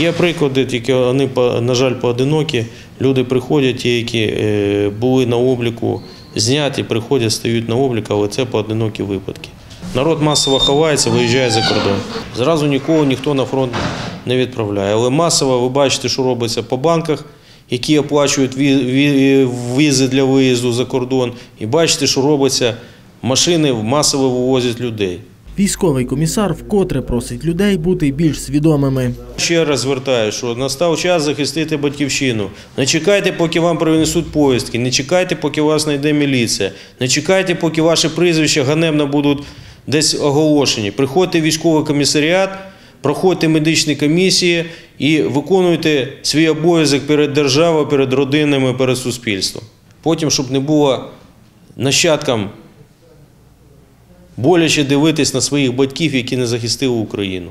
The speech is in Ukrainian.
Є приклади, тільки вони, на жаль, поодинокі. Люди приходять, ті, які е, були на обліку, зняті, приходять, стають на облік, але це поодинокі випадки. Народ масово ховається, виїжджає за кордон. Зразу нікого ніхто на фронт не відправляє. Але масово ви бачите, що робиться по банках, які оплачують ві- ві- візи для виїзду за кордон. І бачите, що робиться, машини масово вивозять людей. Військовий комісар вкотре просить людей бути більш свідомими. Ще раз звертаю, що настав час захистити батьківщину. Не чекайте, поки вам принесуть повістки, не чекайте, поки вас знайде міліція, не чекайте, поки ваші прізвища ганебно будуть десь оголошені. Приходьте в військовий комісаріат, проходьте медичні комісії і виконуйте свій обов'язок перед державою, перед родинами, перед суспільством. Потім, щоб не було нащадкам боляче дивитись на своїх батьків, які не захистили Україну.